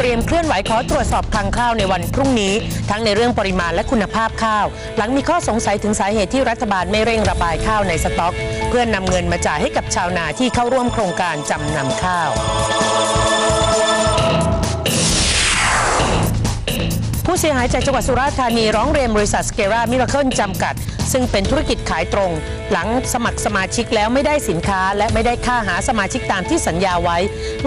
เตรียมเคลื่อนไหวขอตรวจสอบคลังข้าวในวันพรุ่งนี้ ทั้งในเรื่องปริมาณและคุณภาพข้าว หลังมีข้อสงสัยถึงสาเหตุที่รัฐบาลไม่เร่งระบายข้าวในสต็อก เพื่อนำเงินมาจ่ายให้กับชาวนาที่เข้าร่วมโครงการจำนำข้าวผู้เสียหายจากจังหวัดสุราษฎร์ธานีร้องเรียนบริษัทสเกรามิราเคิลจำกัด ซึ่งเป็นธุรกิจขายตรง หลังสมัครสมาชิกแล้วไม่ได้สินค้า และไม่ได้ค่าหาสมาชิกตามที่สัญญาไว้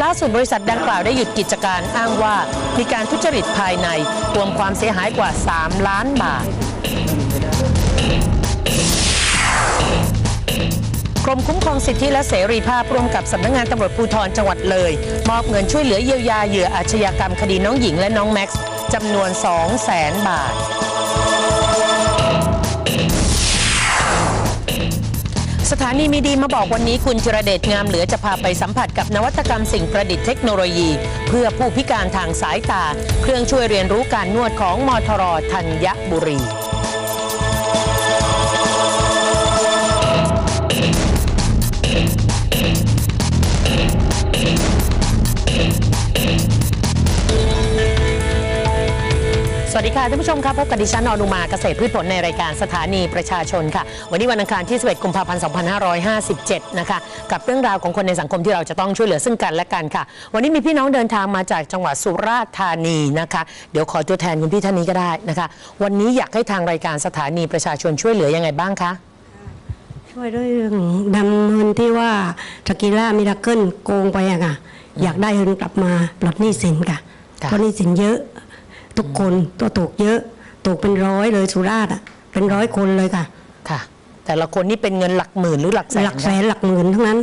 ล่าสุดบริษัทดังกล่าวได้หยุดกิจการอ้างว่า มีการทุจริตภายในรวมความเสียหายกว่า 3 ล้านบาทกรมคุ้มครองสิทธิและเสรีภาพร่วมกับสำนักงานตำรวจภูธรจังหวัดเลย มอบเงินช่วยเหลือเยียวยาเหยื่ออาชญากรรมคดีน้องหญิงและน้องแม็กซ์จำนวน 2 0 0แสนบาท สถานีมีดีมาบอกวันนี้คุณจิรเดชงามเหลือจะพาไปสัมผัสกับนวัตกรรมสิ่งประดิษฐ์เทคโนโลยี เพื่อผู้พิการทางสายตา เครื่องช่วยเรียนรู้การนวดของมทรธัญบุรี วัสดีค่ะท่านผู้ชมครับพบกับดิฉันอนุมาเกษตรพืชผลในรายการสถานีประชาชนค่ะ วันนี้วันอังคารที่ 11 กุมภาพันธ์ 2557 นะคะ กับเรื่องราวของคนในสังคมที่เราจะต้องช่วยเหลือซึ่งกันและกันค่ะ วันนี้มีพี่น้องเดินทางมาจากจังหวัดสุราษฎร์ธานีนะคะ เดี๋ยวขอตัวแทนคุณพี่ท่านนี้ก็ได้นะคะ วันนี้อยากให้ทางรายการสถานีประชาชนช่วยเหลือยังไงบ้างคะช่วยด้วยเรื่องดำเนินที่ว่าสกีล่ามิราเคิลโกงไปอะค่ะอยากได้เงินกลับมาปลดหนี้สินค่ะค่ะเพราะหนี้สินเยอะ ทุกคนตัวตกเยอะ ตกเป็นร้อยเลยสุราษฎร์อะเป็นร้อยคนเลยค่ะ ค่ะ แต่ละคนนี่เป็นเงินหลักหมื่นหรือหลักแสนหลักแสนหลักหมื่นทั้งนั้น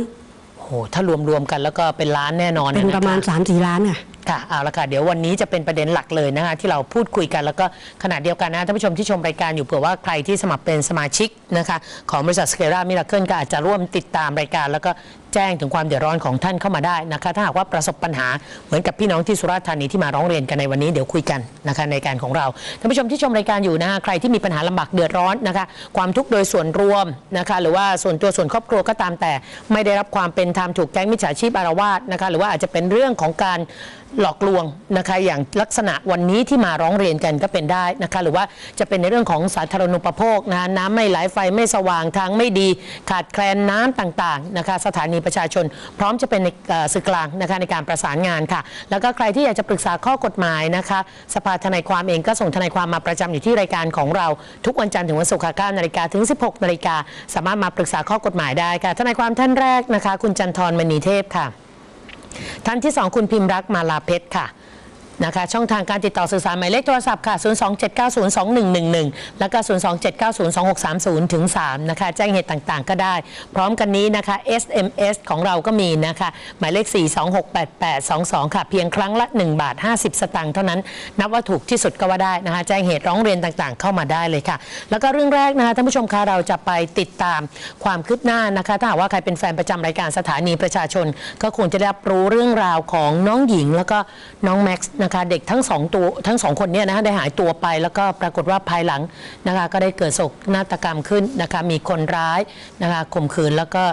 โอ้โหถ้ารวมๆกันแล้วก็เป็นล้านแน่นอนเป็นคประมาณ3ามสี่ล้านค่ะค่ะเอาละค่ะเดี๋ยววันนี้จะเป็นประเด็นหลักเลยนะคะที่เราพูดคุยกันแล้วก็ขณะเดียวกันนะท่านผู้ชมที่ชมรายการอยู่เผื่อว่าใครที่สมัครเป็นสมาชิกนะคะของบริษัทสเกรามิราเคิลก็อาจจะร่วมติดตามรายการ แล้วก็ แจ้งถึงความเดือดร้อนของท่านเข้ามาได้นะคะถ้าหากว่าประสบปัญหาเหมือนกับพี่น้องที่สุราษฎร์ธานีที่มาร้องเรียนกันในวันนี้เดี๋ยวคุยกันนะคะในการของเราท่านผู้ชมที่ชมรายการอยู่นะคะใครที่มีปัญหาลำบากเดือดร้อนนะคะความทุกข์โดยส่วนรวมนะคะหรือว่าส่วนตัวส่วนครอบครัวก็ตามแต่ ไม่ได้รับความเป็นธรรมถูกแก๊งมิจฉาชีพอารวาสนะคะหรือว่าอาจจะเป็นเรื่องของการ หลอกลวงนะคะอย่างลักษณะวันนี้ที่มาร้องเรียนกันก็เป็นได้นะคะหรือว่าจะเป็นในเรื่องของสาธารณูปโภคนะน้ำไม่ไหลไฟไม่สว่างทางไม่ดี ขาดแคลนน้ำต่างๆนะคะสถานีประชาชน พร้อมจะเป็นในสื่อกลางนะคะในการประสานงานค่ะ แล้วก็ใครที่อยากจะปรึกษาข้อกฎหมายนะคะสภาทนายความเองก็ส่งทนายความมาประจำอยู่ที่รายการของเรา ทุกวันจันทร์ถึงวันศุกร์ค่ะ9นาฬิกาถึง 16นาฬิกาสามารถมาปรึกษาข้อกฎหมายได้ค่ะทนายความท่านแรกนะคะ คุณจันทร์มณีเทพค่ะ ท่านที่สองคุณพิมพ์รักมาลาเพชรค่ะ นะคะช่องทางการติดต่อสื่อสารหมายเลขโทรศัพท์ค่ะ 027902111 แล้วก็ 027902630 ถึง 3 นะคะ แจ้งเหตุต่างๆ ก็ได้ พร้อมกันนี้นะคะ SMS ของเราก็มีนะคะ หมายเลข 4268822 ค่ะ เพียงครั้งละ 1 บาท 50 สตางค์เท่านั้น นับว่าถูกที่สุดก็ว่าได้นะคะ แจ้งเหตุร้องเรียนต่างๆ เข้ามาได้เลยค่ะ แล้วก็เรื่องแรกนะคะท่านผู้ชมคะเราจะไปติดตามความคืบหน้านะคะ ถ้าหากว่าใครเป็นแฟนประจำรายการสถานีประชาชน ก็คงจะได้รับรู้เรื่องราวของน้องหญิงแล้วก็น้องแม็กซ์นะคะเด็กทั้งสองตัวทั้งสองคนเนี่ยนะคะได้หายตัวไป แล้วก็ปรากฏว่าภายหลังนะคะก็ได้เกิดโศกนาฏกรรมขึ้นนะคะมีคนร้ายนะคะข่มขืนแล้วก็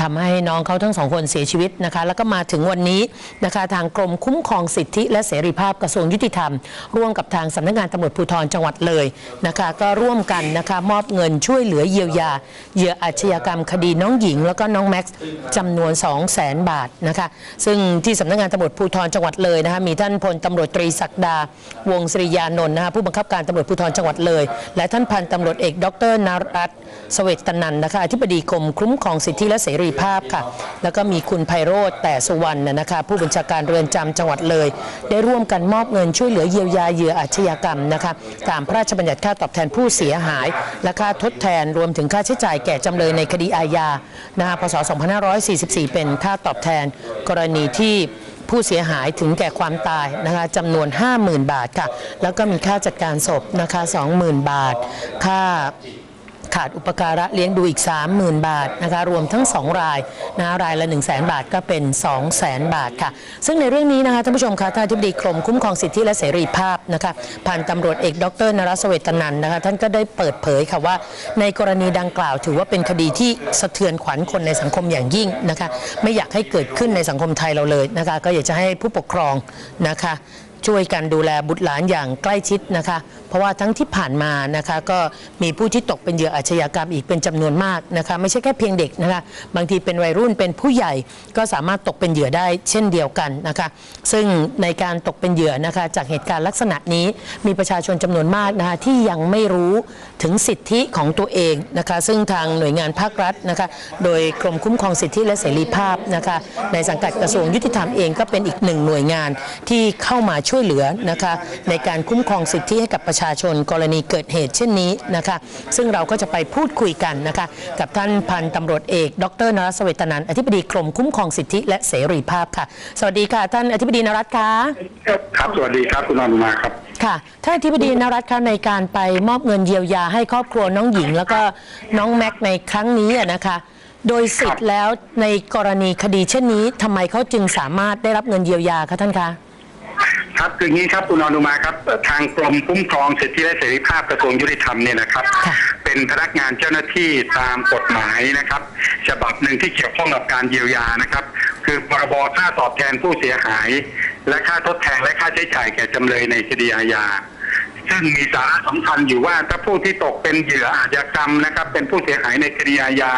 ทำให้น้องเขาทั้งสองคนเสียชีวิตนะคะ แล้วก็มาถึงวันนี้นะคะ ทางกรมคุ้มครองสิทธิและเสรีภาพกระทรวงยุติธรรม ร่วมกับทางสำนักงานตำรวจภูธรจังหวัดเลยนะคะ ก็ร่วมกันนะคะมอบเงินช่วยเหลือเยียวยาเหยื่ออาชญากรรมคดีน้องหญิง แล้วก็น้องแม็กซ์จำนวน 2 0 0แสนบาทนะคะ ซึ่งที่สำนักงานตำรวจภูธรจังหวัดเลยนะคะมีท่านพลตำรวจตรีศักดา วงศริยานนท์นะคะผู้บังคับการตำรวจภูธรจังหวัดเลย และท่านพันตำรวจเอกดรนรัตน์เสวตนันนะคะอธิบดีกรมคุ้มครองสิทธิและเสรีภาพค่ะ แล้วก็มีคุณไพโรธแต่สุวรรณนะคะผู้บัญชาการเรือนจำจังหวัดเลย ได้ร่วมกันมอบเงินช่วยเหลือเยียวยาเหยื่ออาชญากรรมนะคะตามพระราชบัญญัติค่าตอบแทนผู้เสียหาย และค่าทดแทนรวมถึงค่าใช้จ่ายแก่จำเลยในคดีอาญานะคะพศ 2544 เป็นค่าตอบแทนกรณีที่ผู้เสียหายถึงแก่ความตายนะคะจำนวน 50,000 บาทค่ะ แล้วก็มีค่าจัดการศพนะคะ 20,000 บาท ค่า ขาดอุปการะเลี้ยงดูอีก 30,000 บาทนะคะรวมทั้ง 2 รายนะรายละ 1 0 0 0 0แบาทก็เป็น 2 0 0 0 0 0บาทค่ะ ซึ่งในเรื่องนี้นะคะท่านผู้ชมคะท่านอธิบดีกรมคุ้มครองสิทธิและเสรีภาพนะคะพันตำรวจเอกดรนรสเวตนันนะคะท่านก็ได้เปิดเผยค่ะว่า ในกรณีดังกล่าวถือว่าเป็นคดีที่สะเทือนขวัญคนในสังคมอย่างยิ่งนะคะไม่อยากให้เกิดขึ้นในสังคมไทยเราเลยนะคะก็อยากจะให้ผู้ปกครองนะคะ ช่วยกันดูแลบุตรหลานอย่างใกล้ชิดนะคะ เพราะว่าทั้งที่ผ่านมานะคะก็มีผู้ที่ตกเป็นเหยื่ออาชญากรรมอีกเป็นจำนวนมากนะคะไม่ใช่แค่เพียงเด็กนะคะบางทีเป็นวัยรุ่นเป็นผู้ใหญ่ก็สามารถตกเป็นเหยื่อได้เช่นเดียวกันนะคะซึ่งในการตกเป็นเหยื่อนะคะจากเหตุการณ์ลักษณะนี้มีประชาชนจำนวนมากนะคะที่ยังไม่รู้ถึงสิทธิของตัวเองนะคะซึ่งทางหน่วยงานภาครัฐนะคะโดยกรมคุ้มครองสิทธิและเสรีภาพนะคะในสังกัดกระทรวงยุติธรรมเองก็เป็นอีกหนึ่งหน่วยงานที่เข้ามาช่วยเหลือนะคะในการคุ้มครองสิทธิให้กับประชาชนกรณีเกิดเหตุเช่นนี้นะคะซึ่งเราก็จะไปพูดคุยกันนะคะกับท่านพันตำรวจเอก ดรนรัสเวตนันอธิบดีกรมคุ้มครองสิทธิและเสรีภาพค่ะ สวัสดีค่ะท่านอธิบดีนรัตค่ะครับ สวัสดีครับคุณอนุมาครับ ค่ะท่านอธิบดีนรัตน์คะในการไปมอบเงินเยียวยาให้ครอบครัวน้องหญิง แล้วก็น้องแม็กในครั้งนี้อะนะคะ โดยสิทธิ์แล้วในกรณีคดีเช่นนี้ทำไมเขาจึงสามารถได้รับเงินเยียวยาคะท่านคะครับคืออย่างนี้ครับคุณอนุมาครับเอ่อทางกรมคุ้มครองสิทธิและเสรีภาพกระทรวงยุติธรรมเนี่ยนะครับค่ะเป็นพนักงานเจ้าหน้าที่ตามกฎหมายนะครับ ฉบับหนึ่งที่เกี่ยวข้องกับการเยียวยานะครับ คือพรบค่าตอบแทนผู้เสียหาย และค่าทดแทนและค่าใช้จ่ายแก่จำเลยในคดีอาญาซึ่งมีสาระสำคัญอยู่ว่าถ้าผู้ที่ตกเป็นเหยื่ออาชญากรรมนะครับ เป็นผู้เสียหายในคดีอาญา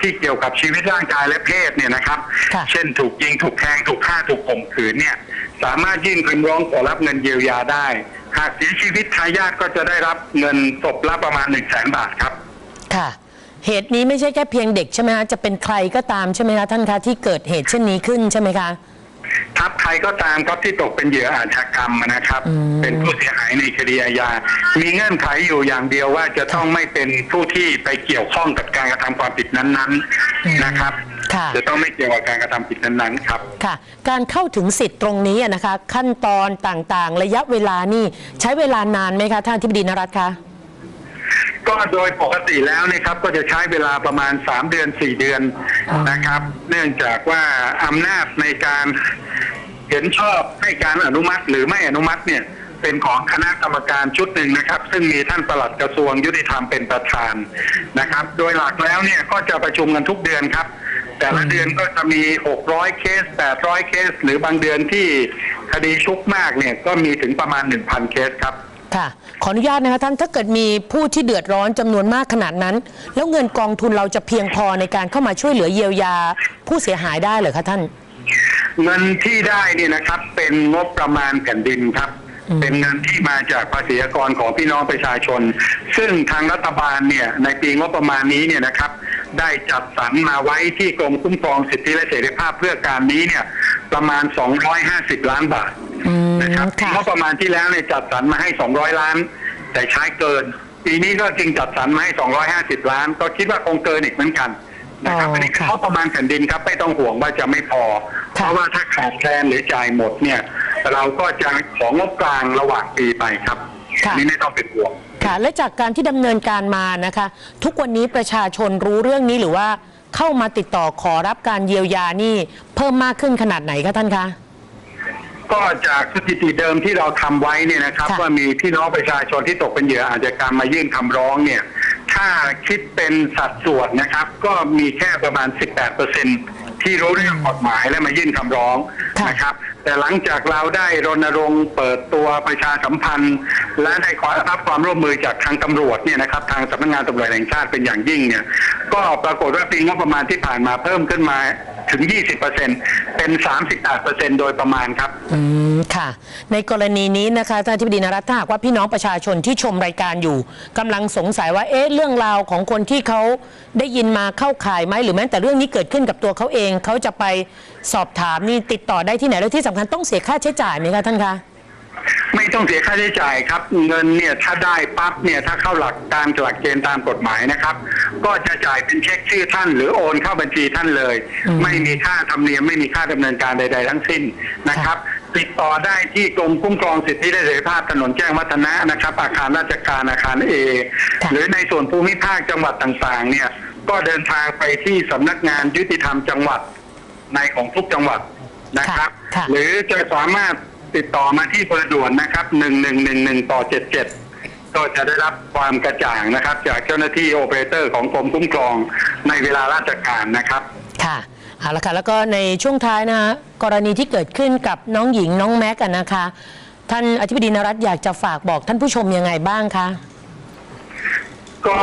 ที่เกี่ยวกับชีวิตร่างกายและเพศเนี่ยนะครับค่ะเช่นถูกยิงถูกแทงถูกฆ่าถูกข่มขืนเนี่ย สามารถยื่นคำร้องขอรับเงินเยียวยาได้หากเสียชีวิตทายาทก็จะได้รับเงินศพละประมาณ1นึ่งแสนบาทครับ ค่ะ เหตุนี้ไม่ใช่แค่เพียงเด็กใช่ไหมคะจะเป็นใครก็ตามใช่ไหมคะท่านคะที่เกิดเหตุเช่นนี้ขึ้นใช่ไหมคะ ทับใครก็ตามครับที่ตกเป็นเหยื่ออาชญากรรมนะครับเป็นผู้เสียหายในคดีอาญา มีเงื่อนไขอยู่อย่างเดียวว่าจะต้องไม่เป็นผู้ที่ไปเกี่ยวข้องกับการกระทำความผิดนั้นๆนะครับ ค่ะ จะต้องไม่เกี่ยวกับการกระทำผิดนั้นๆครับ ค่ะ การเข้าถึงสิทธิ์ตรงนี้อะนะคะ ขั้นตอนต่างๆ ระยะเวลานี่ใช้เวลานานไหมคะท่านอธิบดีนรัตน์คะ ก็โดยปกติแล้วนะครับก็จะใช้เวลาประมาณ 3 เดือน 4 เดือนนะครับ เนื่องจากว่าอำนาจในการเห็นชอบให้การอนุมัติหรือไม่อนุมัติเนี่ยเป็นของคณะกรรมการชุดหนึ่งนะครับ ซึ่งมีท่านปลัดกระทรวงยุติธรรมเป็นประธานนะครับ โดยหลักแล้วเนี่ยก็จะประชุมกันทุกเดือนครับ แต่ละเดือนก็จะมี 600 เคส 800 เคส หรือ บางเดือนที่คดีชุกมากเนี่ยก็มีถึงประมาณ 1,000 เคสครับ ค่ะ ขออนุญาตนะคะท่านถ้าเกิดมีผู้ที่เดือดร้อนจำนวนมากขนาดนั้น แล้วเงินกองทุนเราจะเพียงพอในการเข้ามาช่วยเหลือเยียวยาผู้เสียหายได้เหรือคะท่าน เงินที่ได้เนี่ยนะครับ เป็นงบประมาณแผ่นดินครับเป็นเงินที่มาจากภาษีอากรของพี่น้องประชาชน ซึ่งทางรัฐบาลเนี่ยในปีงบประมาณนี้เนี่ยนะครับ ได้จัดสรรมาไว้ที่กรมคุ้มครองสิทธิและเสรีภาพเพื่อการนี้เนี่ยประมาณ 250 ล้านบาทอืม นะครับค่ะงบประมาณที่แล้วเนี่ยจัดสรรมาให้ 200 ล้าน แต่ใช้เกิน ปีนี้ก็จึงจัดสรรมาให้ 250 ล้าน ก็คิดว่าคงเกินอีกเหมือนกันนะครับอ๋ออัอันนี้คือค่ะงบประมาณแผ่นดินครับไม่ต้องห่วงว่าจะไม่พอ เพค่ะราะว่าถ้าขาดแคลนหรือจ่ายหมดเนี่ย เราก็จะของงบกลางระหว่างปีไปครับค่ะอันนี่ไม่ต้องเป็นห่วงค่ะ และจากการที่ดำเนินการมานะคะ ทุกวันนี้ประชาชนรู้เรื่องนี้หรือว่าเข้ามาติดต่อขอรับการเยียวยานี่เพิ่มมากขึ้นขนาดไหนคะท่านคะ ก็จากสถิติเดิมที่เราทำไว้เนี่ยนะครับค่ะว่ามีพี่น้องประชาชนที่ตกเป็นเหยื่ออาชญากรรมมายื่นคำร้องเนี่ย ถ้าคิดเป็นสัดส่วนนะครับ ก็มีแค่ประมาณ 18%ที่รู้เรื่องกฎหมายและมายื่นคำร้องค่ะนะครับ แต่หลังจากเราได้รณรงค์เปิดตัวประชาสัมพันธ์ และได้ขอรับความร่วมมือจากทางตำรวจเนี่ยนะครับทางสำนักงานตำรวจแห่งชาติเป็นอย่างยิ่งเนี่ย ก็ปรากฏว่าปีงบประมาณที่ผ่านมาเพิ่มขึ้นมา ถึง 20%เป็น 38%โดยประมาณครับ อืมค่ะ ในกรณีนี้นะคะท่านทิบดีนรัตน์ถ้าหากว่าพี่น้องประชาชนที่ชมรายการอยู่กำลังสงสัยว่าเอ๊ะเรื่องราวของคนที่เขาได้ยินมาเข้าข่ายไหมหรือแม้แต่เรื่องนี้เกิดขึ้นกับตัวเขาเองเขาจะไปสอบถามนี่ติดต่อได้ที่ไหนแล้วที่สำคัญต้องเสียค่าใช้จ่ายไหมคะท่านคะ ไม่ต้องเสียค่าใช้จ่ายครับ เงินเนี่ยถ้าได้ปั๊บเนี่ยถ้าเข้าหลักตามหลักเกณฑ์ตามกฎหมายนะครับ ก็จะจ่ายเป็นเช็คชื่อท่าน หรือโอนเข้าบัญชีท่านเลยอืมไม่มีค่าธรรมเนียมไม่มีค่าดำเนินการใด ๆ ทั้งสิ้นนะครับ ติดต่อได้ที่กรมคุ้มครองสิทธิและเสรีภาพถนนแจ้งวัฒนะนะครับ อาคารราชการอาคารเอค่ะหรือในส่วนภูมิภาคจังหวัดต่างๆ เนี่ยก็เดินทางไปที่สำนักงานยุติธรรมจังหวัดในของทุกจังหวัดนะครับค่ะค่ะหรือจะสามารถติดต่อมาที่เบอร์ด่วนนะครับ1111ต่อ77 ก็จะได้รับความกระจ่างนะครับ จากเจ้าหน้าที่โอเปอเรเตอร์ของกรมคุ้มครองในเวลาราชการนะครับค่ะเอาละค่ะแล้วก็ในช่วงท้ายนะคะกรณีที่เกิดขึ้นกับน้องหญิงน้องแม็กอะนะคะ ท่านอธิบดีนรัตน์อยากจะฝากบอกท่านผู้ชมยังไงบ้างคะก็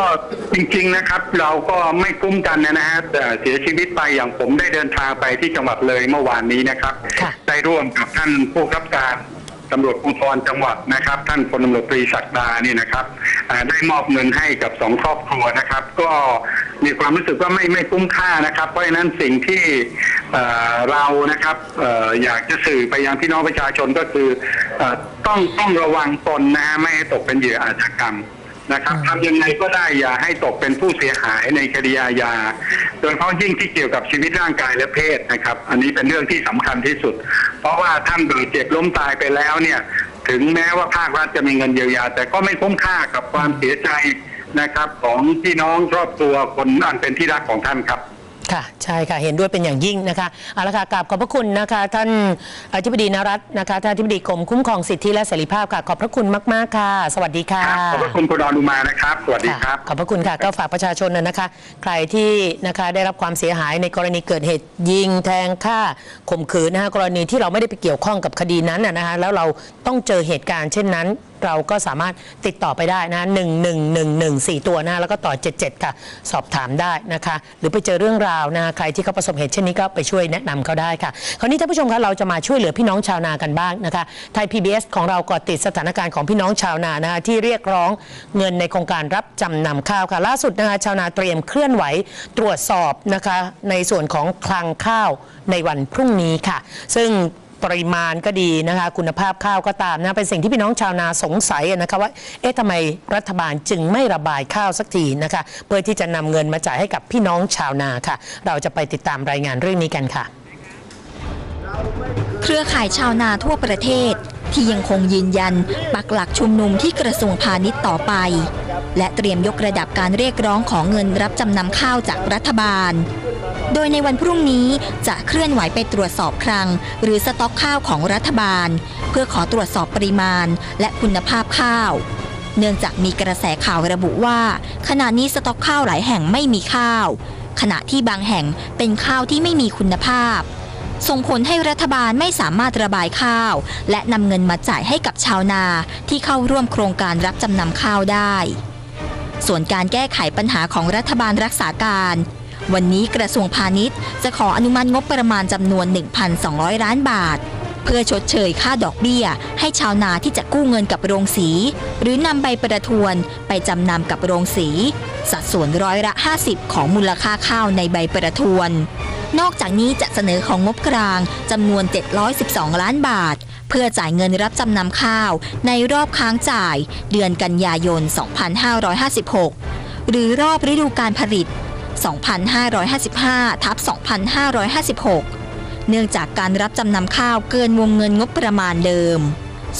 จริงๆนะครับ เราก็ไม่กุ้มกันนะฮะแต่เสียชีวิตไปอย่างผมได้เดินทางไปที่จังหวัดเลยเมื่อวานนี้นะครับค่ะได้ร่วมกับท่านผู้กำกับการ ตำรวจภูธรจังหวัดนะครับ ท่านพลตำรวจตรีศักดานี่นะครับได้มอบเงินให้กับสองครอบครัวนะครับ ก็มีความรู้สึกว่าไม่ไม่คุ้มค่านะครับ เพราะฉะนั้นสิ่งที่เเรานะครับออยากจะสื่อไปยังพี่น้องประชาชนก็คือเอ่อต้องต้องระวังตนนะฮะไม่ให้ตกเป็นเหยื่ออาชญากรรม นะครับทำยังไงก็ได้อย่าให้ตกเป็นผู้เสียหายในคดีอาญาโดยเฉพาะยิ่งที่เกี่ยวกับชีวิตร่างกายและเพศนะครับ อันนี้เป็นเรื่องที่สำคัญที่สุด เพราะว่าท่านบาดเจ็บล้มตายไปแล้วเนี่ย ถึงแม้ว่าภาครัฐจะมีเงินเยียวยา แต่ก็ไม่คุ้มค่ากับความเสียใจนะครับ ของพี่น้องครอบครัวคนอันเป็นที่รักของท่านครับ ค่ะ ใช่ค่ะ เห็นด้วยเป็นอย่างยิ่งนะคะเอาละค่ะกราบขอบพระคุณนะคะ ท่านอธิบดีนรัตน์นะคะท่านอธิบดีกรมคุ้มครองสิทธิและเสรีภาพค่ะขอบพระคุณมาก ๆ ค่ะ สวัสดีค่ะครับขอบพระคุณคุณอนุมานะครับ สวัสดีครับ ขอบพระคุณค่ะก็ฝากประชาชนนะนะคะ ใครที่นะคะได้รับความเสียหายในกรณีเกิดเหตุยิงแทงฆ่าข่มขืนนะคะกรณีที่เราไม่ได้ไปเกี่ยวข้องกับคดีนั้นนะนะคะแล้วเราต้องเจอเหตุการณ์เช่นนั้น เราก็สามารถติดต่อไปได้นะหนึ่งหนึ่งหนึ่งหนึ่งสี่ตัวนะแล้วก็ต่อ 77 ค่ะ สอบถามได้นะคะ หรือไปเจอเรื่องราวนะใครที่เขาประสบเหตุเช่นนี้ก็ไปช่วยแนะนำเขาได้ค่ะ คราวนี้ท่านผู้ชมคะเราจะมาช่วยเหลือพี่น้องชาวนากันบ้างนะคะ ไทย PBS ของเราก็ติดสถานการณ์ของพี่น้องชาวนานะคะที่เรียกร้องเงินในโครงการรับจำนำข้าวค่ะ ล่าสุดนะคะชาวนาเตรียมเคลื่อนไหวตรวจสอบนะคะในส่วนของคลังข้าวในวันพรุ่งนี้ค่ะ ซึ่ง ปริมาณก็ดีนะคะ คุณภาพข้าวก็ตามนะเป็นสิ่งที่พี่น้องชาวนาสงสัยนะคะว่าเอ๊ะทำไมรัฐบาลจึงไม่ระบายข้าวสักทีนะคะ เพื่อที่จะนำเงินมาจ่ายให้กับพี่น้องชาวนาค่ะ เราจะไปติดตามรายงานเรื่องนี้กันค่ะ เครือข่ายชาวนาทั่วประเทศที่ยังคงยืนยัน ปักหลักชุมนุมที่กระทรวงพาณิชย์ต่อไป และเตรียมยกระดับการเรียกร้องของเงินรับจำนำข้าวจากรัฐบาล โดยในวันพรุ่งนี้จะเคลื่อนไหวไปตรวจสอบคลัง หรือสต็อกข้าวของรัฐบาล เพื่อขอตรวจสอบปริมาณ และคุณภาพข้าว เนื่องจากมีกระแสข่าวระบุว่า ขณะนี้สต็อกข้าวหลายแห่งไม่มีข้าว ขณะที่บางแห่งเป็นข้าวที่ไม่มีคุณภาพ ส่งผลให้รัฐบาลไม่สามารถระบายข้าว และนำเงินมาจ่ายให้กับชาวนาที่เข้าร่วมโครงการรับจำนำข้าวได้ ส่วนการแก้ไขปัญหาของรัฐบาลรักษาการ วันนี้กระทรวงพาณิชย์ จะขออนุมัติงบประมาณจำนวน 1,200 ล้านบาท เพื่อชดเชยค่าดอกเบี้ย ให้ชาวนาที่จะกู้เงินกับโรงสี หรือนำใบประทวนไปจำนำกับโรงสี สัดส่วนร้อยละ 50 ของมูลค่าข้าวในใบประทวน นอกจากนี้จะเสนอของงบกลางจำนวน 712 ล้านบาท เพื่อจ่ายเงินรับจำนำข้าว ในรอบค้างจ่าย เดือนกันยายน 2556 หรือรอบฤดูการผลิต 2555ทับ2556 เนื่องจากการรับจำนำข้าวเกินวงเงินงบประมาณเดิม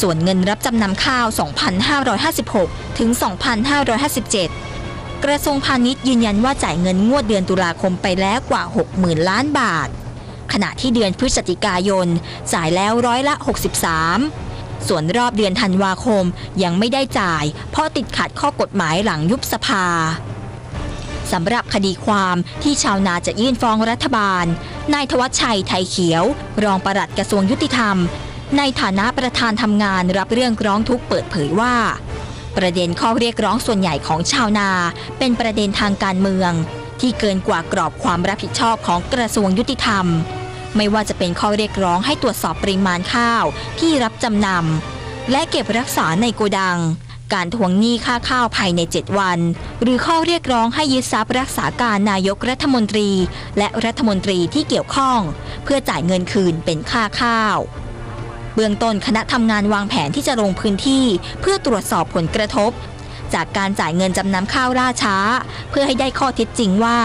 ส่วนเงินรับจำนำข้าว 2556 ถึง 2557 กระทรวงพาณิชย์ยืนยันว่าจ่ายเงินงวดเดือนตุลาคมไปแล้วกว่า 60,000 ล้านบาท ขณะที่เดือนพฤศจิกายนจ่ายแล้วร้อยละ 63ส่วนรอบเดือนธันวาคมยังไม่ได้จ่าย เพราะติดขัดข้อกฎหมายหลังยุบสภา สำหรับคดีความที่ชาวนาจะยื่นฟ้องรัฐบาล นายทวัชชัยไทยเขียว รองปลัดกระทรวงยุติธรรม ในฐานะประธานทำงานรับเรื่องร้องทุกข์เปิดเผยว่า ประเด็นข้อเรียกร้องส่วนใหญ่ของชาวนา เป็นประเด็นทางการเมือง ที่เกินกว่ากรอบความรับผิดชอบของกระทรวงยุติธรรม ไม่ว่าจะเป็นข้อเรียกร้องให้ตรวจสอบปริมาณข้าวที่รับจำนำและเก็บรักษาในโกดัง การทวงหนี้ค่าข้าวภายใน 7 วัน หรือข้อเรียกร้องให้ยึดทรัพย์รักษาการนายกรัฐมนตรี และรัฐมนตรีที่เกี่ยวข้อง เพื่อจ่ายเงินคืนเป็นค่าข้าวเบื้องต้นคณะทำงานวางแผนที่จะลงพื้นที่ เพื่อตรวจสอบผลกระทบ จากการจ่ายเงินจำนำข้าวล่าช้า เพื่อให้ได้ข้อเท็จจริงว่า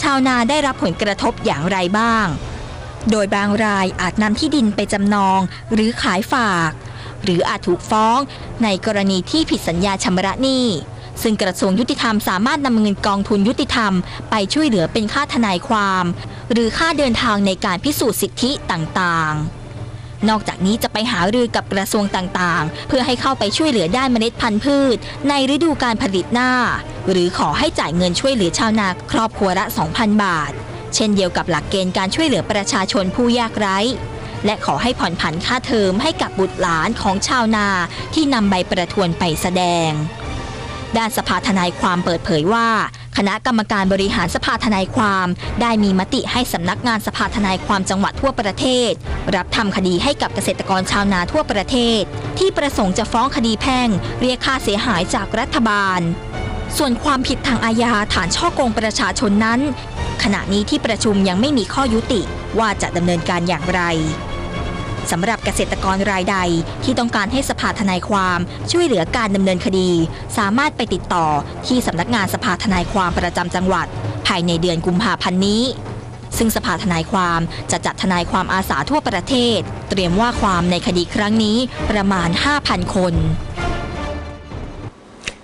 ชาวนาได้รับผลกระทบอย่างไรบ้าง โดยบางรายอาจนำที่ดินไปจำนองหรือขายฝาก หรืออาจถูกฟ้อง ในกรณีที่ผิดสัญญาชำระหนี้ซึ่งกระทรวงยุติธรรมสามารถนำเงินกองทุนยุติธรรม ไปช่วยเหลือเป็นค่าทนายความ หรือค่าเดินทางในการพิสูจน์สิทธิต่างๆ นอกจากนี้จะไปหารือกับกระทรวงต่างๆ เพื่อให้เข้าไปช่วยเหลือด้านเมล็ดพันธุ์พืช ในฤดูการผลิตหน้า หรือขอให้จ่ายเงินช่วยเหลือชาวนาครอบครัวละ 2,000 บาท เช่นเดียวกับหลักเกณฑ์การช่วยเหลือประชาชนผู้ยากไร้ และขอให้ผ่อนผันค่าเทอมให้กับบุตรหลานของชาวนาที่นำใบประทวนไปแสดง ด้านสภาทนายความเปิดเผยว่า คณะกรรมการบริหารสภาทนายความ ได้มีมติให้สำนักงานสภาทนายความจังหวัดทั่วประเทศ รับทำคดีให้กับเกษตรกรชาวนาทั่วประเทศ ที่ประสงค์จะฟ้องคดีแพ่ง เรียกค่าเสียหายจากรัฐบาล ส่วนความผิดทางอาญาฐานช่อโกงประชาชนนั้นขณะนี้ที่ประชุมยังไม่มีข้อยุติว่าจะดำเนินการอย่างไร สำหรับเกษตรกรรายใดที่ต้องการให้สภาทนายความช่วยเหลือการดำเนินคดี สามารถไปติดต่อที่สำนักงานสภาทนายความประจำจังหวัด ภายในเดือนกุมภาพันธ์นี้ ซึ่งสภาทนายความจะจัดทนายความอาสาทั่วประเทศ เตรียมว่าความในคดีครั้งนี้ประมาณ 5,000 คน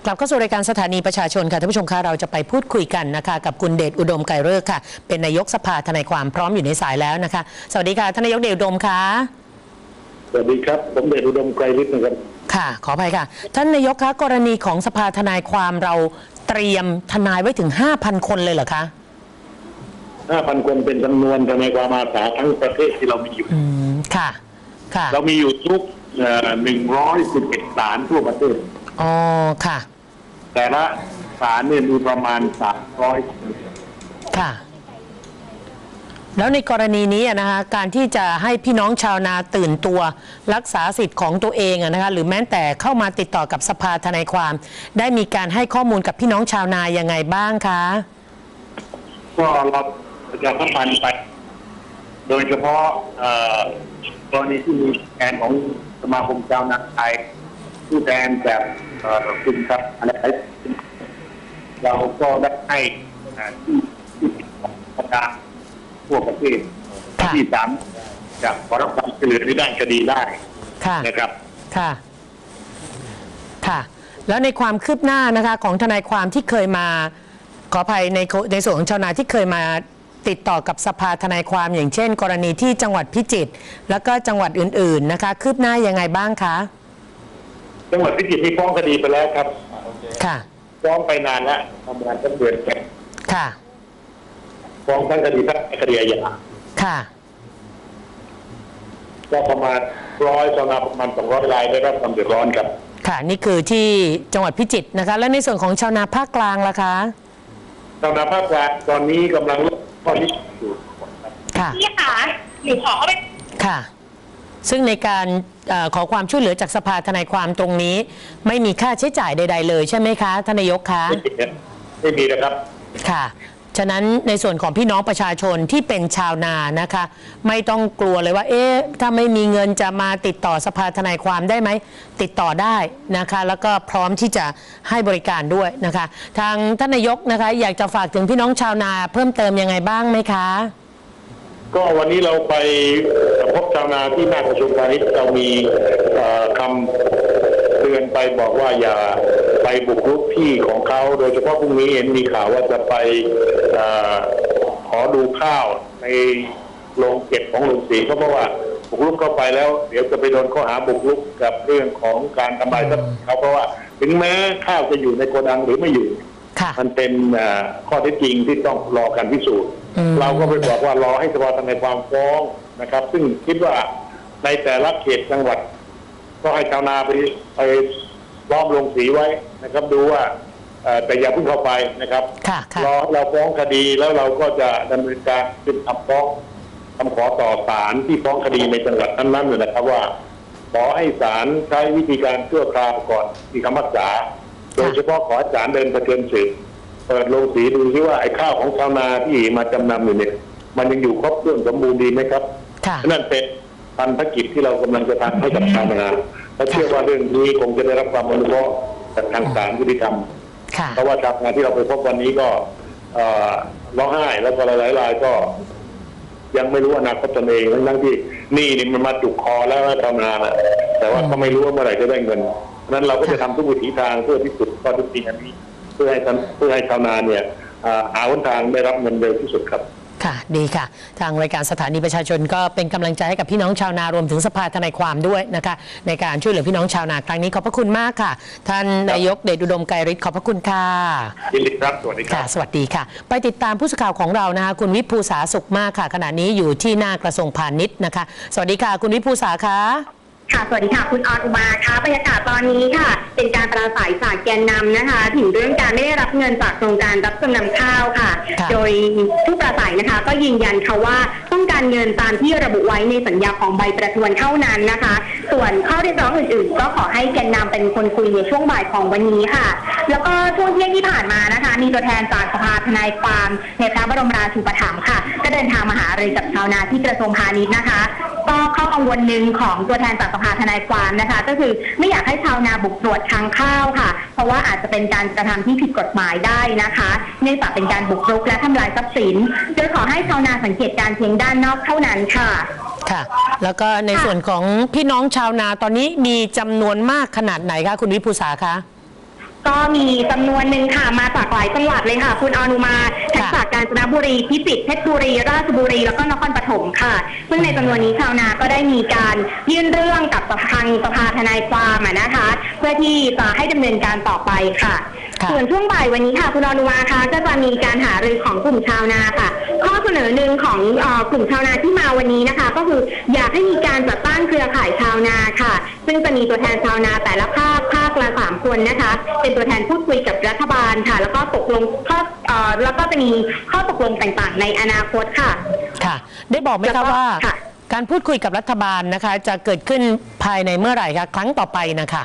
กลับเข้าสู่รายการสถานีประชาชนค่ะท่านผู้ชมคะเราจะไปพูดคุยกันนะคะ กับคุณเดชอุดมไกรเลิกษ์ค่ะ เป็นนายกสภาทนายความพร้อมอยู่ในสายแล้วนะคะ สวัสดีค่ะทนายกเดชอุดมค่ะ สวัสดีครับ ผมเดชอุดมไกรฤทธิ์นะครับ ค่ะ ขออภัยค่ะ ท่านนายกคะกรณีของสภาทนายความเราเตรียมทนายไว้ถึง 5,000 คนเลยเหรอคะ 5,000 คนเป็นจำนวนทนายความอาสาทั้งประเทศที่เรามีอยู่ อืม ค่ะ ค่ะ เรามีอยู่ทุกหนึ่งร้อยสิบเอ็ดศาลทั่วประเทศ อ๋อ ค่ะ แต่ละศาลเนี่ยมีประมาณสามร้อยค่ะ แล้วในกรณีนี้นะคะการที่จะให้พี่น้องชาวนาตื่นตัว รักษาสิทธิ์ของตัวเองนะคะหรือแม้แต่เข้ามาติดต่อกับสภาทนายความ ได้มีการให้ข้อมูลกับพี่น้องชาวนายังไงบ้างคะก็เราประสัมพันธ์ไป โดยเฉพาะกรณีที่มีแทนของสมาคมชาวนาไทยผู้แทนจากเอ่อคุณครับอะไรเราก็ได้ให้ที่ที่ของประกาศ ทั่วประเทศค่ะ ที่สามจากขอรับความช่วยเหลือในด้านคดีได้ค่ะ นะครับ ค่ะ ค่ะ แล้วในความคืบหน้านะคะ ของทนายความที่เคยมา ขออภัยในในส่วนของชาวนาที่เคยมาติดต่อกับสภาทนายความอย่างเช่น กรณีที่จังหวัดพิจิตรแล้วก็จังหวัดอื่น ๆ นะคะ คืบหน้ายังไงบ้างคะจังหวัดพิจิตรที่ฟ้องคดีไปแล้วครับค่ะ ฟ้องไปนานแล้วประมาณสักเดือนแก่ค่ะ ฟ้องทั้งคดีแพ่งและคดีอาญาค่ะ ก็ประมาณร้อยชาวนาประมาณสองร้อยรายได้รับความเดือดร้อนครับค่ะนี่คือที่จังหวัดพิจิตรนะคะ และในส่วนของชาวนาภาคกลางล่ะคะชาวนาภาคกลางตอนนี้กำลังลดข้อนี้อยู่ค่ะ พี่คะหนูขอเข้าไปค่ะ ซึ่งในการเออขอความช่วยเหลือจากสภาทนายความตรงนี้ ไม่มีค่าใช้จ่ายใด ๆ เลยใช่ไหมคะทานนายกคะ ไม่มีนะไม่มีนะครับ ค่ะ ฉะนั้นในส่วนของพี่น้องประชาชนที่เป็นชาวนานะคะ ไม่ต้องกลัวเลยว่า เอ๊ะถ้าไม่มีเงินจะมาติดต่อสภาทนายความได้ไหม ติดต่อได้นะคะ แล้วก็พร้อมที่จะให้บริการด้วยนะคะ ทางท่านนายกนะคะ อยากจะฝากถึงพี่น้องชาวนาเพิ่มเติมยังไงบ้างไหมคะ ก็วันนี้เราไปพบชาวนาที่หน้ากระทรวงพาณิชย์เรามีคำเตือนไปบอกว่าอย่า ไปบุกรุกที่ของเขา โดยเฉพาะพรุ่งนี้เห็นมีข่าวว่าจะไปเออขอดูข้าวในโรงเก็บของโรงสีเพราะว่าบุกรุกเข้าไปแล้ว เดี๋ยวจะไปโดนข้อหาบุกรุกกับเรื่องของการทำลายทรัพย์สินเขาเพราะว่า ถึงแม้ข้าวจะอยู่ในโกดังหรือไม่อยู่ค่ะมันเป็นเอ่อข้อเท็จจริงที่ต้องรอการพิสูจน์อืมเราก็ไปบอกว่ารอให้สภาทนายความฟ้องนะครับ ซึ่งคิดว่าในแต่ละเขตจังหวัด ก็ให้ชาวนาไปไป ล้อมลงสีไว้นะครับ ดูว่าเอ่อแต่อย่าเพิ่งเข้าไปนะครับค่ะค่ะรอเราฟ้องคดีแล้วเราก็จะดำเนินการเป็นคำฟ้องคำขอต่อศาลที่ฟ้องคดีในจังหวัดนั้นๆเลยนะครับว่า ขอให้ศาลใช้วิธีการชั่วคราวก่อนที่คำพิพากษาโดยเฉพาะขอให้ศาลเดินประเทือนสืบเปิดโรงสีดูซิว่าไอ้ข้าวของชาวนาที่มาจำนำอยู่เนี่ย มันยังอยู่ครบถ้วนสมบูรณ์ดีไหมครับค่ะนั่นเป็นพันธกิจที่เรากำลังจะทำให้กับชาวนา และเชื่อว่าเรื่องนี้คงจะได้รับความอนุเคราะห์จากทางศาลยุติธรรม ค่ะ เพราะว่าชาวนาที่เราไปพบวันนี้ก็เอ่อร้องไห้แล้วก็หลายๆรายก็ ยังไม่รู้อนาคตตนเองทั้งๆที่หนี่นี่มันมาจุกคอแล้วนะชาวนาน่ะแต่ว่าก็ไม่รู้ว่าเมื่อไหร่จะได้เงินเพราะฉะนั้นเราก็จะทำทุกวิถีทางเพื่อที่สุดข้อเท็จจริงอันนี้ เพื่อให้ท่านเพื่อให้ชาวนาเนี่ยอ่าหาหนทางได้รับเงินเร็วที่สุดครับ ค่ะดีค่ะ ทางรายการสถานีประชาชนก็เป็นกำลังใจให้กับพี่น้องชาวนารวมถึงสภาทนายความด้วยนะคะ ในการช่วยเหลือพี่น้องชาวนาครั้งนี้ขอบพระคุณมากค่ะ ท่านนายกเดชอุดมไกรฤทธิ์ขอบพระคุณค่ะยินดีครับสวัสดีคค่ะรับสวัสดีค่ะ ไปติดตามผู้สื่อข่าวของเรานะคะคุณวิภูษาสุขมากค่ะ ขณะนี้อยู่ที่หน้ากระทรวงพาณิชย์นะคะ สวัสดีค่ะ คุณวิภูษาคะ ค่ะ สวัสดีค่ะ คุณออนอุมาค่ะบรรยากาศตอนนี้ค่ะ เป็นการปราศัยจากแกนนำนะคะ ถึงเรื่องการไม่ได้รับเงินจากโครงการรับจำนำข้าวค่ะค่ะ โดยผู้ปราศัยนะคะ ก็ยืนยันค่ะว่าต้องการเงินตามที่ระบุไว้ในสัญญาของใบประทวนเท่านั้นนะคะ ส่วนข้อเรียกร้องอื่นๆ ก็ขอให้แกนนำเป็นคนคุยในช่วงบ่ายของวันนี้ค่ะ แล้วก็ช่วงเที่ยงที่ผ่านมานะคะ มีตัวแทนจากสภาทนายความในพระบรมราชูปถัมภ์ค่ะ ก็เดินทางมาหารือกับชาวนาที่กระทรวงพาณิชย์นะคะ ก็ข้อกังวลหนึ่งของตัวแทนจากสภาทนายความนะคะ ก็คือไม่อยากให้ชาวนาบุกตรวจทางข้าวค่ะ เพราะว่าอาจจะเป็นการกระทำที่ผิดกฎหมายได้นะคะเนื่องจากเป็นการบุกรุกและทำลายทรัพย์สินโดยขอให้ชาวนาสังเกตการเพียงด้านนอกเท่านั้นค่ะค่ะ แล้วก็ในส่วนของพี่น้องชาวนาตอนนี้มีจำนวนมากขนาดไหนคะคุณวิภูษาคะ ก็มีจำนวนหนึ่งค่ะมาจากหลายจังหวัดเลยค่ะ คุณอนุมาทั้งค่ะจากกาญจนบุรีพิจิตรเพชรบุรี ราชบุรีแล้วก็นครปฐมค่ะ ซึ่งในจำนวนนี้ชาวนาก็ได้มีการยื่นเรื่องกับทางสภาทนายความอะนะคะ เพื่อที่จะให้ดำเนินการต่อไปค่ะค่ะส่วนช่วงบ่ายวันนี้ค่ะคุณอนุมาคะก็จะมีการหารือของกลุ่มชาวนาค่ะ ข้อเสนอหนึ่งของเออกลุ่มชาวนาที่มาวันนี้นะคะ ก็คืออยากให้มีการจัดตั้งเครือข่ายชาวนาค่ะ ซึ่งจะมีตัวแทนชาวนาแต่ละภาค ภาคละสามคนนะคะ เป็นตัวแทนพูดคุยกับรัฐบาลค่ะ แล้วก็ตกลงข้อเอ่อแล้วก็จะมีข้อตกลงต่างๆ ในอนาคตค่ะ ค่ะ ได้บอกไหมแล้วก็คะว่า ค่ะ การพูดคุยกับรัฐบาลนะคะ จะเกิดขึ้นภายในเมื่อไหร่คะครั้งต่อไปนะคะ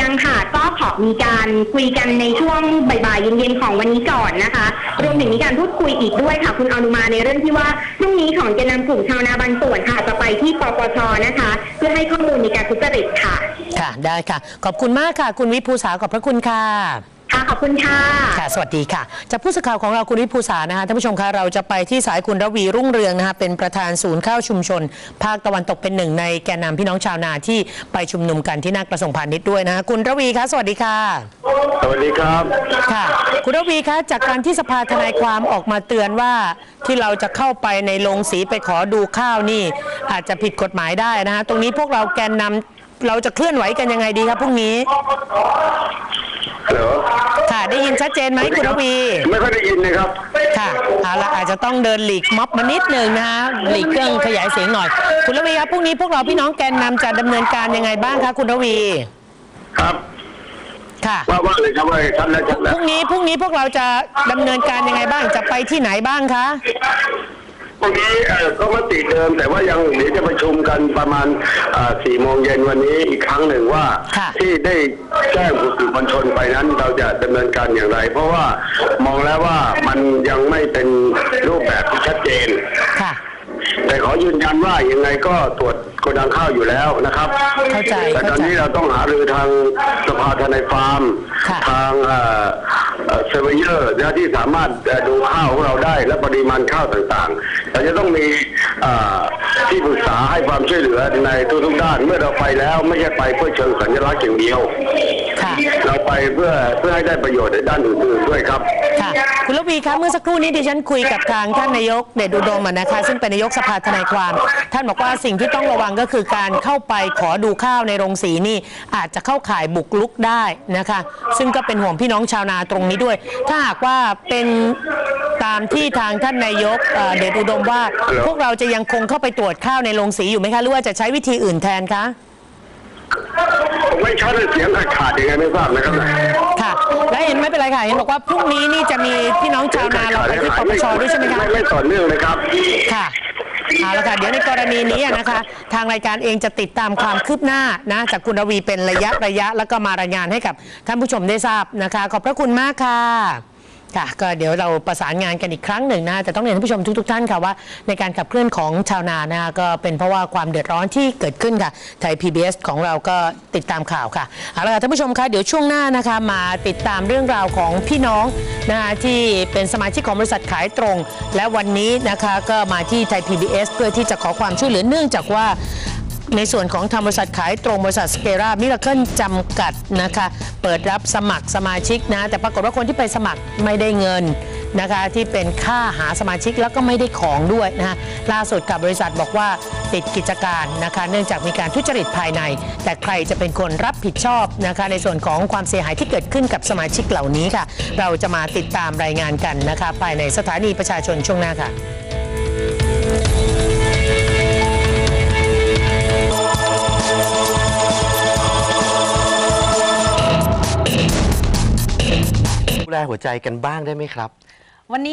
ยังค่ะก็ขอมีการคุยกันในช่วงบ่ายๆเย็นๆของวันนี้ก่อนนะคะ รวมถึงมีการพูดคุยอีกด้วยค่ะ คุณอนุมาในเรื่องที่ว่าพรุ่งนี้ของแกนนำกลุ่มชาวนาบางส่วนค่ะจะไปที่ปปชนะคะ เพื่อให้ข้อมูลในการทุจริตค่ะ ค่ะ ได้ค่ะ ขอบคุณมากค่ะ คุณวิภูสาขอบพระคุณค่ะ ค่ะขอบคุณค่ะ ค่ะ สวัสดีค่ะ จากผู้สื่อข่าวของเราคุณวิภูษานะคะท่านผู้ชมคะเราจะไปที่สายคุณระวีรุ่งเรืองนะคะเป็นประธานศูนย์ข้าวชุมชน ภาคตะวันตกเป็นหนึ่งในแกนนำพี่น้องชาวนาที่ไปชุมนุมกันที่หน้ากระทรวงพาณิชย์ด้วยนะคะคุณระวีคะสวัสดีค่ะ สวัสดีครับ ค่ะ คุณระวีคะจากการที่สภาทนายความออกมาเตือนว่าที่เราจะเข้าไปในโรงสีไปขอดูข้าวนี่ อาจจะผิดกฎหมายได้นะคะตรงนี้พวกเราแกนนำเราจะเคลื่อนไหวกันยังไงดีครับพรุ่งนี้ เหรอค่ะ ได้ยินชัดเจนไหมคุณระวี ไม่ค่อยได้ยินนะครับ ค่ะเอาละอาจจะต้องเดินหลีกม็อบมานิดนึงนะคะหลีกเครื่องขยายเสียงหน่อย คุณระวีครับพรุ่งนี้พวกเราพี่น้องแกนนำจะดำเนินการยังไงบ้างคะคุณระวี ครับค่ะ ว่าว่าเลยครับว่าชัดแล้วชัดพแล้วรุ่งนี้พรุ่งนี้พวกเราจะดำเนินการยังไงบ้าง จะไปที่ไหนบ้างคะ วันนี้เอ่อก็มติเดิมแต่ว่ายังเดี๋ยวจะประชุมกันประมาณสี่โมงเย็นวันนี้อีกครั้งหนึ่งว่าค่ะที่ได้แจ้งผู้สื่อมวลชนไปนั้นเราจะดำเนินการอย่างไร เพราะว่ามองแล้วว่ามันยังไม่เป็นรูปแบบที่ชัดเจนค่ะแต่ขอยืนยันว่ายังไงก็ตรวจโกดังข้าวอยู่แล้วนะครับ เข้าใจแต่ตอนเข้าใจนี้เราต้องหารือทางสภาทนายฟาร์มค่ะทาง เซเวเยอร์นะที่สามารถเอ่อดูข้าวของเราได้และปริมาณข้าวต่างๆเราจะต้องมีเอ่อที่ปรึกษาให้ความช่วยเหลือในทุกๆด้านเมื่อเราไปแล้วไม่ใช่ไปเพื่อเชิงสัญลักษณ์อย่างเดียวค่ะเราไปเพื่อเพื่อให้ได้ประโยชน์ในด้านอื่นๆด้วยครับค่ะคุณระวีคะเมื่อสักครู่นี้ดิฉันคุยกับทางท่านนายกเดชอุดมอะนะคะซึ่งเป็นนายกสภาทนายความ ท่านบอกว่าสิ่งที่ต้องระวังก็คือการเข้าไปขอดูข้าวในโรงสีนี่อาจจะเข้าข่ายบุกลุกได้นะคะ ซึ่งก็เป็นห่วงพี่น้องชาวนาตรงนี้ด้วย ถ้าหากว่าเป็นตามที่ทางท่านนายกเอ่อเดชอุดมว่าพวกเราจะยังคงเข้าไปตรวจข้าวในโรงสีอยู่ไหมคะ หรือว่าจะใช้วิธีอื่นแทนคะ ผมไม่ชัดเลยเสียงขาดขาดๆยังไงไม่ทราบนะครับค่ะ และเห็นไม่เป็นไรค่ะ เห็นบอกว่าพรุ่งนี้นี่จะมีพี่น้องชาวนาเราไปที่ปปชด้วยใช่ไหมคะ ไม่ไม่ต่อเนื่องเลยครับ ค่ะ เอาละค่ะเดี๋ยวในกรณีนี้นะคะ ทางรายการเองจะติดตามความคืบหน้านะจากคุณระวีเป็นระยะระยะแล้วก็มารายงานให้กับท่านผู้ชมได้ทราบนะคะ ขอบพระคุณมากค่ะ ค่ะก็เดี๋ยวเราประสานงานกันอีกครั้งหนึ่งนะแต่ต้องเรียนท่านผู้ชมทุกๆท่านค่ะว่าในการขับเคลื่อนของชาวนานะคะก็เป็นเพราะว่าความเดือดร้อนที่เกิดขึ้นค่ะไทย PBS ของเราก็ติดตามข่าวค่ะเอาละค่ะท่านผู้ชมคะเดี๋ยวช่วงหน้านะคะมาติดตามเรื่องราวของพี่น้องนะคะที่เป็นสมาชิกของบริษัทขายตรง และวันนี้นะคะก็มาที่ไทย PBS เพื่อที่จะขอความช่วยเหลือเนื่องจากว่า ในส่วนของทางบริษัทขายตรงบริษัทสเกรามิราเคิลจำกัดนะคะ เปิดรับสมัครสมาชิกนะ แต่ปรากฏว่าคนที่ไปสมัครไม่ได้เงินนะคะ ที่เป็นค่าหาสมาชิกแล้วก็ไม่ได้ของด้วยนะคะล่าสุดกับบริษัทบอกว่าปิดกิจการนะคะ เนื่องจากมีการทุจริตภายใน แต่ใครจะเป็นคนรับผิดชอบนะคะ ในส่วนของความเสียหายที่เกิดขึ้นกับสมาชิกเหล่านี้ค่ะ เราจะมาติดตามรายงานกันนะคะ ภายในสถานีประชาชนช่วงหน้าค่ะ แลหัวใจกันบ้างได้ไหมครับ